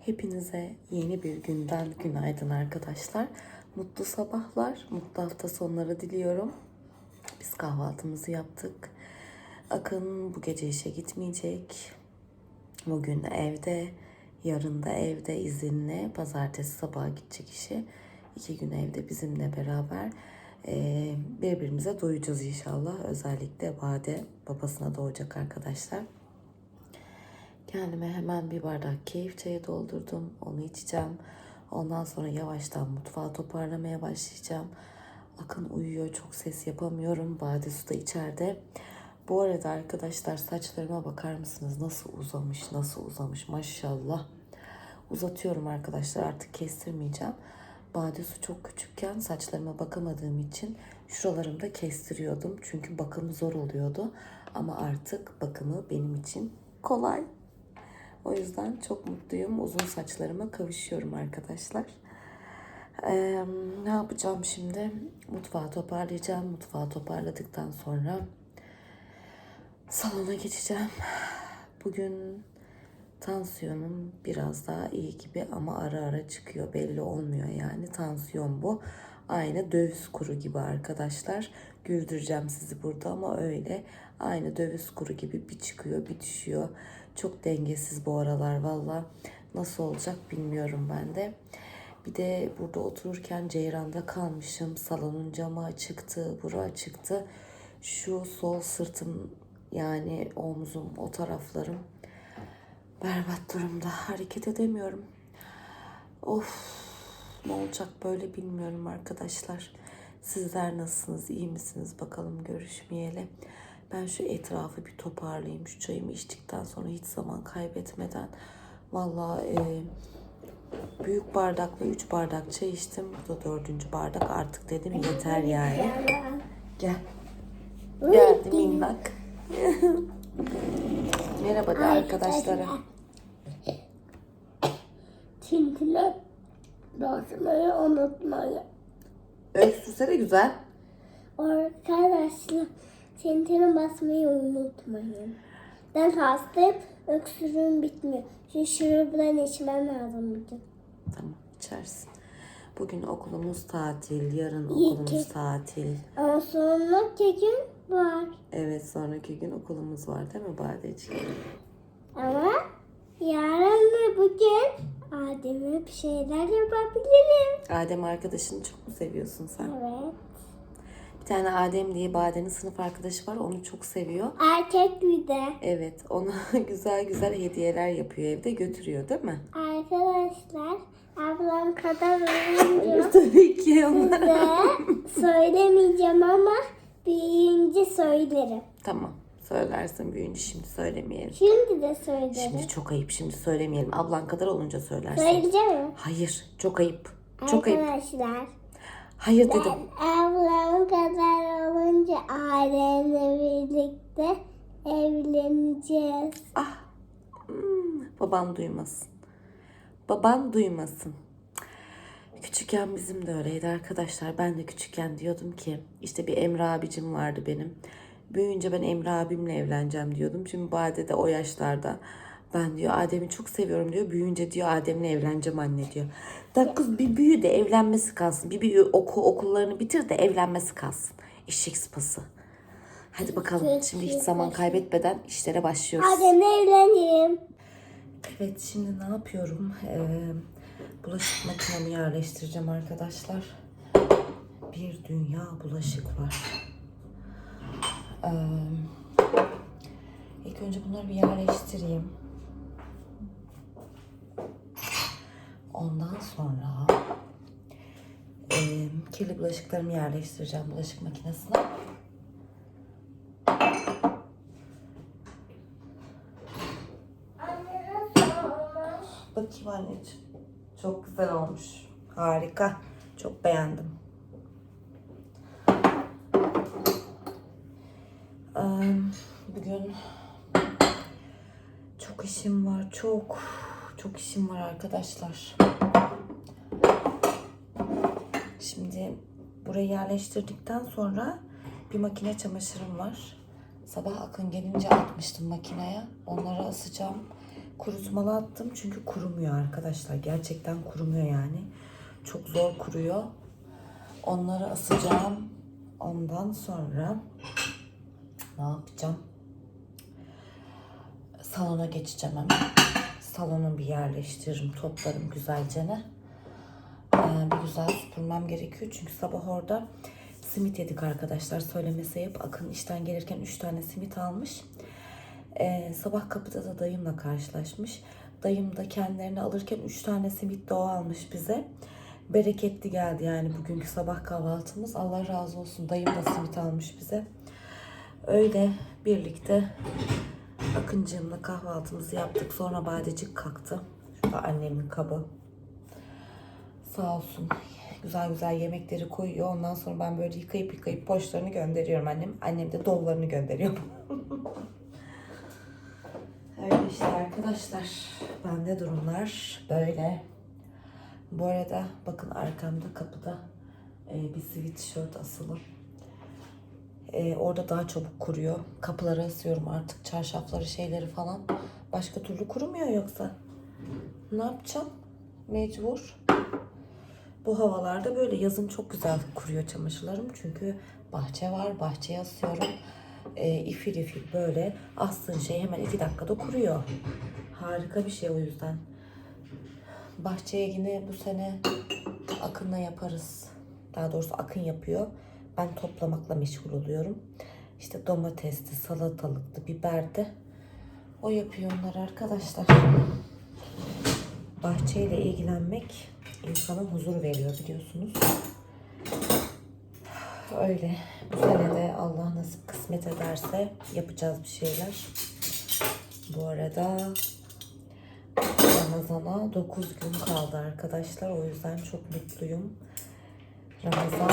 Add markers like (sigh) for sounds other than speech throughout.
Hepinize yeni bir günden günaydın arkadaşlar. Mutlu sabahlar, mutlu hafta sonları diliyorum. Biz kahvaltımızı yaptık. Akın bu gece işe gitmeyecek. Bugün evde, yarın da evde izinle. Pazartesi sabah gidecek işe. İki gün evde bizimle beraber birbirimize doyacağız inşallah. Özellikle Bade babasına doğacak arkadaşlar. Kendime hemen bir bardak keyif çayı doldurdum. Onu içeceğim. Ondan sonra yavaştan mutfağı toparlamaya başlayacağım. Akın uyuyor. Çok ses yapamıyorum. Bade su da içeride. Bu arada arkadaşlar saçlarıma bakar mısınız? Nasıl uzamış, nasıl uzamış maşallah. Uzatıyorum arkadaşlar artık kestirmeyeceğim. Bade su çok küçükken saçlarıma bakamadığım için şuralarımda kestiriyordum. Çünkü bakımı zor oluyordu. Ama artık bakımı benim için kolay. O yüzden çok mutluyum. Uzun saçlarıma kavuşuyorum arkadaşlar. Ee, ne yapacağım şimdi? Mutfağı toparlayacağım. Mutfağı toparladıktan sonra salona geçeceğim. Bugün tansiyonum biraz daha iyi gibi ama ara ara çıkıyor. Belli olmuyor yani. Tansiyon bu. Aynı döviz kuru gibi arkadaşlar. Güldüreceğim sizi burada ama öyle. Aynı döviz kuru gibi bir çıkıyor bir düşüyor. Çok dengesiz bu aralar valla. Nasıl olacak bilmiyorum ben de. Bir de burada otururken Ceyran'da kalmışım. Salonun camı açıktı, bura açıktı. Şu sol sırtım yani omzum o taraflarım berbat durumda. Hareket edemiyorum. Of ne olacak böyle bilmiyorum arkadaşlar. Sizler nasılsınız? iyi misiniz? Bakalım görüşmeyeli. Ben şu etrafı bir toparlayayım. Şu çayımı içtikten sonra hiç zaman kaybetmeden. Vallahi e, büyük bardakla 3 bardak çay içtim. Bu da dördüncü bardak. Artık dedim yeter yani. Gel. Geldi minnak. (laughs) Merhaba de arkadaşlara. Tintine basmayı unutmayın. Öksürse de güzel. Arkadaşlar tintine basmayı unutmayın. Ben hastayım. Öksürüğüm bitmiyor. Şu şurubdan içmem lazım bugün. Tamam içersin. Bugün okulumuz tatil, yarın İyi okulumuz ki. tatil. Ama sonra gün var. Evet sonraki gün okulumuz var değil mi Badeciğim? Ama yarın ve bugün Adem'e bir şeyler yapabilirim. Adem arkadaşını çok mu seviyorsun sen? Evet. Tane Adem diye Bade'nin sınıf arkadaşı var onu çok seviyor. Erkek bir de. Evet ona (laughs) güzel güzel hediyeler yapıyor evde götürüyor değil mi? Arkadaşlar ablam kadar (laughs) olunca Tabii ki ona. size söylemeyeceğim ama büyüyünce söylerim. Tamam söylersin büyüyünce şimdi söylemeyelim. Şimdi de söylerim. Şimdi çok ayıp şimdi söylemeyelim. Ablan kadar olunca söylersin. Söyleyeceğim mi? Hayır çok ayıp. Çok ayıp. Arkadaşlar Hayır dedim. ben ablam kadar olunca ailemle birlikte evleneceğiz. Ah. Hmm, baban duymasın. Baban duymasın. Küçükken bizim de öyleydi arkadaşlar. Ben de küçükken diyordum ki işte bir Emre abicim vardı benim. Büyüyünce ben Emre abimle evleneceğim diyordum. Şimdi Bade de o yaşlarda. Ben diyor Adem'i çok seviyorum diyor. Büyüyünce diyor Adem'le evleneceğim anne diyor. Da kız bir büyü de evlenmesi kalsın. Bir büyü oku, okullarını bitir de evlenmesi kalsın. Eşek sıpası. Hadi bakalım. Şimdi hiç zaman kaybetmeden işlere başlıyoruz. Adem'le evleneyim. Evet şimdi ne yapıyorum? Ee, bulaşık makinemi yerleştireceğim arkadaşlar. Bir dünya bulaşık var. Ee, ilk önce bunları bir yerleştireyim. Ondan sonra e, kirli bulaşıklarımı yerleştireceğim bulaşık makinesine. Bakayım anneciğim. Çok güzel olmuş. Harika. Çok beğendim. Bugün çok işim var. Çok çok işim var arkadaşlar. Şimdi burayı yerleştirdikten sonra bir makine çamaşırım var. Sabah Akın gelince atmıştım makineye. Onları asacağım. kurutmalı attım çünkü kurumuyor arkadaşlar. Gerçekten kurumuyor yani. Çok zor kuruyor. Onları asacağım. Ondan sonra ne yapacağım? Salona geçeceğim hemen. Salonu bir yerleştiririm, toplarım güzelce ne. Ee, bir güzel süpürmem gerekiyor. Çünkü sabah orada simit yedik arkadaşlar. Söylemesi yap. Akın işten gelirken 3 tane simit almış. Ee, sabah kapıda da dayımla karşılaşmış. Dayım da kendilerini alırken 3 tane simit de almış bize. Bereketli geldi yani bugünkü sabah kahvaltımız. Allah razı olsun. Dayım da simit almış bize. Öyle birlikte Akıncığımla kahvaltımızı yaptık. Sonra badecik kalktı. Şurada annemin kabı. Sağ olsun. Güzel güzel yemekleri koyuyor. Ondan sonra ben böyle yıkayıp yıkayıp poşlarını gönderiyorum annem. Annem de dolularını gönderiyor. (laughs) Öyle işte arkadaşlar. Bende durumlar böyle. Bu arada bakın arkamda kapıda e, bir sweatshirt asılı. E, orada daha çabuk kuruyor. Kapıları asıyorum artık çarşafları şeyleri falan. Başka türlü kurumuyor yoksa. Ne yapacağım? Mecbur. Bu havalarda böyle yazın çok güzel kuruyor çamaşırlarım. Çünkü bahçe var. Bahçeye asıyorum. E, ifil ifil böyle astığın şey hemen iki dakikada kuruyor. Harika bir şey o yüzden. Bahçeye yine bu sene Akın'la yaparız. Daha doğrusu Akın yapıyor. Ben toplamakla meşgul oluyorum. İşte domatesli, salatalıklı, biberdi. O yapıyor onları arkadaşlar. Bahçeyle ilgilenmek insana huzur veriyor biliyorsunuz. Öyle. Bu sene de Allah nasip kısmet ederse yapacağız bir şeyler. Bu arada Ramazan'a 9 gün kaldı arkadaşlar. O yüzden çok mutluyum. Ramazan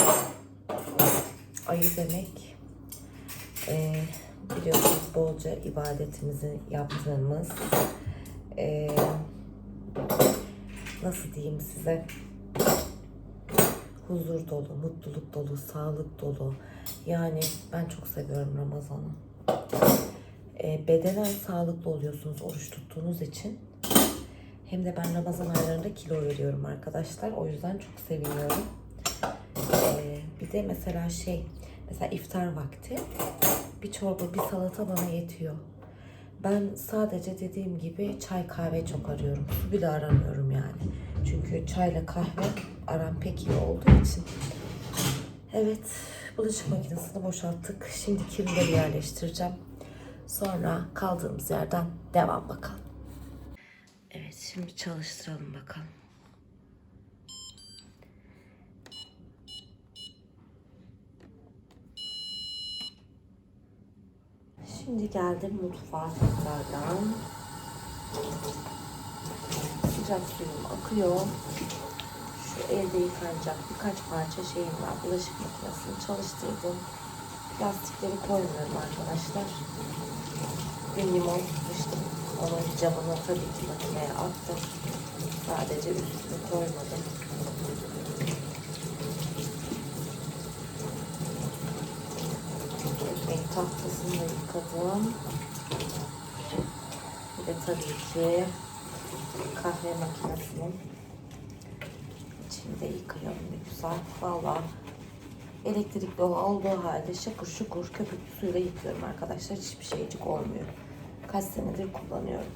ayı demek. Ee, biliyorsunuz bolca ibadetimizi yaptığımız ee, nasıl diyeyim size huzur dolu, mutluluk dolu, sağlık dolu. Yani ben çok seviyorum Ramazan'ı. Ee, bedenen sağlıklı oluyorsunuz oruç tuttuğunuz için. Hem de ben Ramazan aylarında kilo veriyorum arkadaşlar. O yüzden çok seviniyorum. De mesela şey, mesela iftar vakti bir çorba, bir salata bana yetiyor. Ben sadece dediğim gibi çay kahve çok arıyorum. Su bile aramıyorum yani. Çünkü çayla kahve aram pek iyi olduğu için. Evet, bulaşık makinesini boşalttık. Şimdi kirlileri yerleştireceğim. Sonra kaldığımız yerden devam bakalım. Evet, şimdi çalıştıralım bakalım. Şimdi geldim mutfağa tekrardan. Sıcak suyum akıyor. Şu elde yıkanacak birkaç parça şeyim var. Bulaşık makinesini çalıştırdım. Plastikleri koymuyorum arkadaşlar. Bir limon tutmuştum. Onun camını tabii ki makineye attım. Sadece üstünü koymadım. Da yıkadım. Bir de tabii ki kahve makinesinin içini de yıkıyorum bir güzel. Valla elektrikli olduğu halde şakur şukur köpüklü suyla yıkıyorum arkadaşlar. Hiçbir şeycik olmuyor. Kaç senedir kullanıyorum.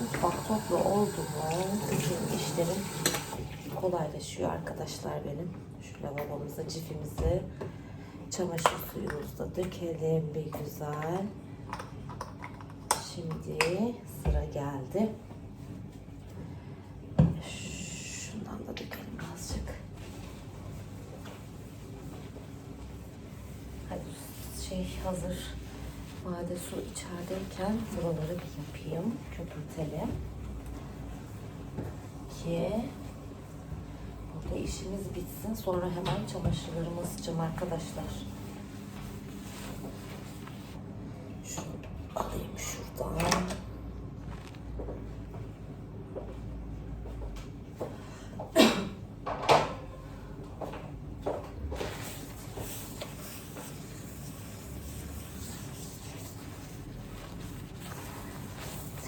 Mutfak toplu oldu mu bütün işlerim kolaylaşıyor arkadaşlar benim. Şu lavabomuza cifimizi çamaşır suyumuzu da dökelim bir güzel. Şimdi sıra geldi. Şundan da dökelim azıcık. Hadi şey hazır. Vade su içerideyken buraları bir yapayım. Köpürtelim. Ki Mutfakla işimiz bitsin. Sonra hemen çamaşırlarımı ısıtacağım arkadaşlar. Şunu alayım şuradan.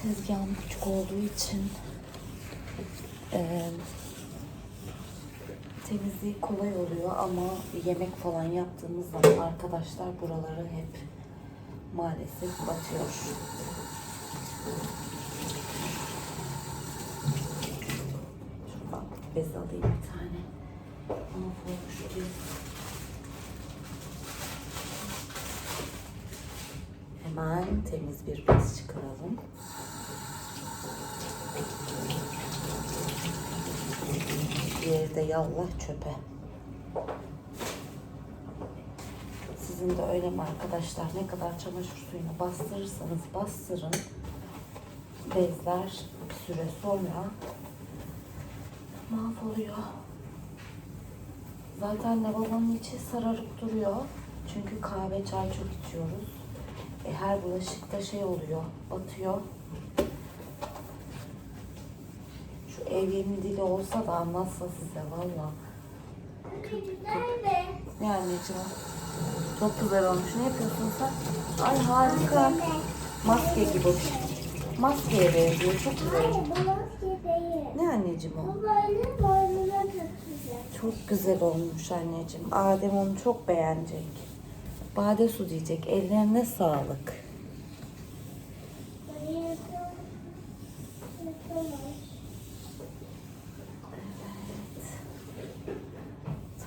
tezgahım küçük olduğu için e, temizliği kolay oluyor ama yemek falan yaptığımız zaman arkadaşlar buraları hep maalesef batıyor. Şuradan bez alayım bir tane. Ama olmuş değil. Hemen temiz bir bez çıkaralım. De yallah çöpe. Sizin de öyle mi arkadaşlar? Ne kadar çamaşır suyunu bastırırsanız bastırın. Bezler bir süre sonra mahvoluyor. Zaten lavabonun içi sararıp duruyor. Çünkü kahve çay çok içiyoruz. E, her bulaşıkta şey oluyor, batıyor. Şu ev yemi dili olsa da anlatsa size valla. Ne anneciğim? Çok güzel olmuş. Ne yapıyorsun sen? Ay harika. Maske gibi. Maskeye benziyor. Çok güzel. Hayır bu maske değil. Ne anneciğim o? Çok güzel olmuş anneciğim. Adem onu çok beğenecek. Bade su diyecek. Ellerine sağlık. Böyle yapalım. Yapalım.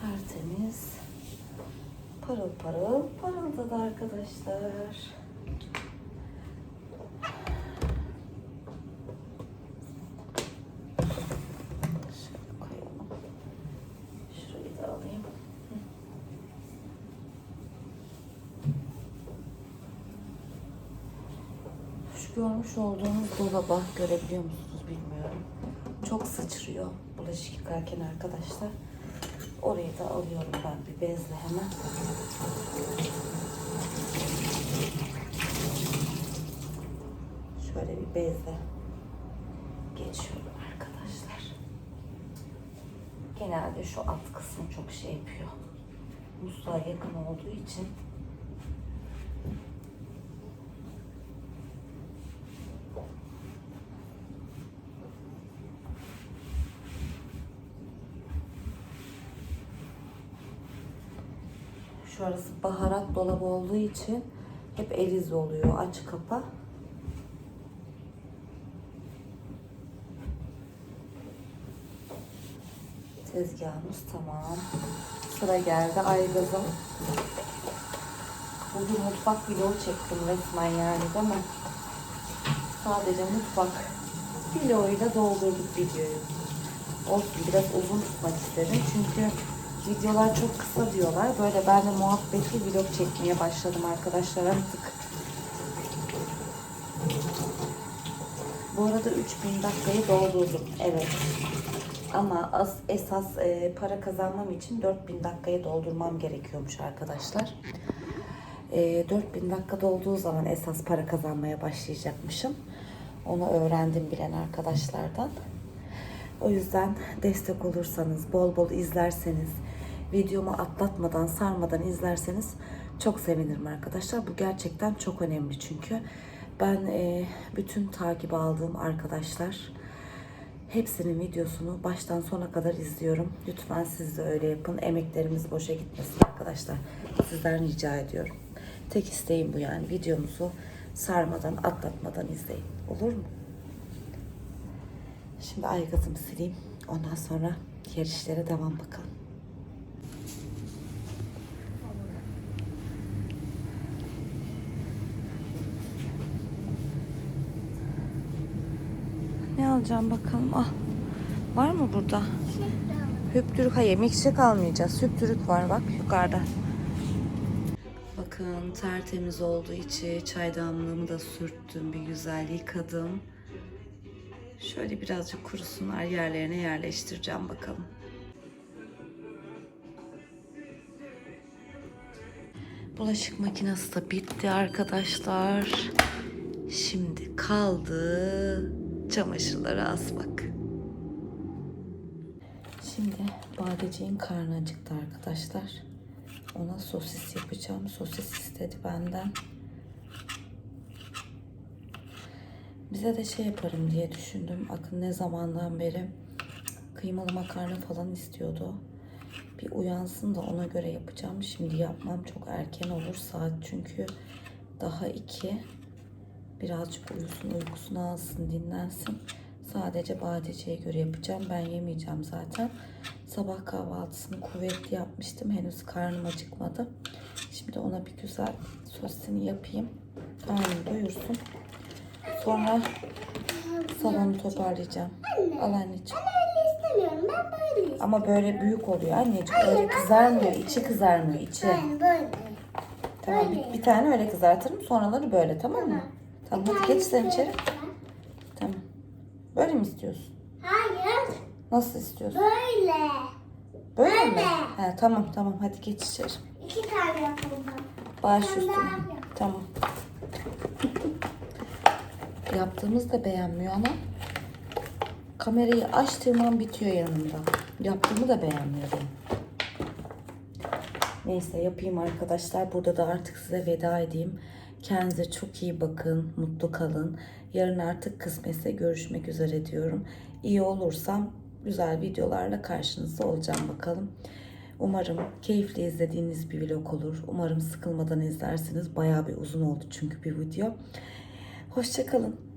Tertemiz. Parıl parıl parıldadı arkadaşlar. Görmüş olduğunuz dolaba görebiliyor musunuz bilmiyorum. Çok sıçrıyor bulaşık yıkarken arkadaşlar. Orayı da alıyorum ben bir bezle hemen. Şöyle bir bezle geçiyorum arkadaşlar. Genelde şu alt kısım çok şey yapıyor. Musluğa yakın olduğu için dolabı olduğu için hep eliz oluyor. Aç kapa. Tezgahımız tamam. Sıra geldi aygazım. Bugün mutfak vlogu çektim resmen yani değil mi? Sadece mutfak vloguyla doldurduk videoyu. Olsun biraz uzun tutmak istedim çünkü videolar çok kısa diyorlar. Böyle ben de muhabbetli vlog çekmeye başladım arkadaşlar artık. Bu arada 3000 dakikayı doldurdum. Evet. Ama as, esas e, para kazanmam için 4000 dakikayı doldurmam gerekiyormuş arkadaşlar. E, 4000 dakika dolduğu zaman esas para kazanmaya başlayacakmışım. Onu öğrendim bilen arkadaşlardan. O yüzden destek olursanız, bol bol izlerseniz, videomu atlatmadan, sarmadan izlerseniz çok sevinirim arkadaşlar. Bu gerçekten çok önemli çünkü ben e, bütün takip aldığım arkadaşlar hepsinin videosunu baştan sona kadar izliyorum. Lütfen siz de öyle yapın. Emeklerimiz boşa gitmesin arkadaşlar. Sizden rica ediyorum. Tek isteğim bu yani. Videomuzu sarmadan, atlatmadan izleyin. Olur mu? Şimdi aygazımı sileyim. Ondan sonra işlere devam bakalım. Ne alacağım bakalım. Ah. Var mı burada? Hüptürük. Hayır milkshake almayacağız. Hüptürük var bak yukarıda. Bakın tertemiz olduğu içi çaydanlığımı da sürttüm. Bir güzel yıkadım. Şöyle birazcık kurusunlar yerlerine yerleştireceğim bakalım. Bulaşık makinesi de bitti arkadaşlar. Şimdi kaldı çamaşırları asmak. Şimdi badeciğin karnı acıktı arkadaşlar. Ona sosis yapacağım. Sosis istedi benden. Bize de şey yaparım diye düşündüm. Akın ne zamandan beri kıymalı makarna falan istiyordu. Bir uyansın da ona göre yapacağım. Şimdi yapmam çok erken olur saat çünkü daha iki. Birazcık uyusun, uykusunu alsın, dinlensin. Sadece badeciye göre yapacağım. Ben yemeyeceğim zaten. Sabah kahvaltısını kuvvetli yapmıştım. Henüz karnım acıkmadı. Şimdi ona bir güzel sosisini yapayım. Karnını doyursun. Sonra salonu toparlayacağım. Al anneciğim. öyle istemiyorum. Ben böyle istiyorum. Ama böyle büyük oluyor anneciğim. Öyle kızarmıyor. içi kızarmıyor. içi. Böyle. Tamam bir, bir tane öyle kızartırım. Sonraları böyle tamam mı? Tamam hadi geç sen içeri. Tamam. Böyle mi istiyorsun? Hayır. Nasıl istiyorsun? Böyle. Böyle mi? He, tamam tamam hadi geç içeri. İki tane yapalım. Baş üstüne. Tamam. Yaptığımız da beğenmiyor ama kamerayı açtığım an bitiyor yanımda. Yaptığımı da beğenmiyor benim. Neyse yapayım arkadaşlar. Burada da artık size veda edeyim. Kendinize çok iyi bakın. Mutlu kalın. Yarın artık kısmetse görüşmek üzere diyorum. İyi olursam güzel videolarla karşınızda olacağım bakalım. Umarım keyifli izlediğiniz bir vlog olur. Umarım sıkılmadan izlersiniz. Bayağı bir uzun oldu çünkü bir video. Hoşçakalın.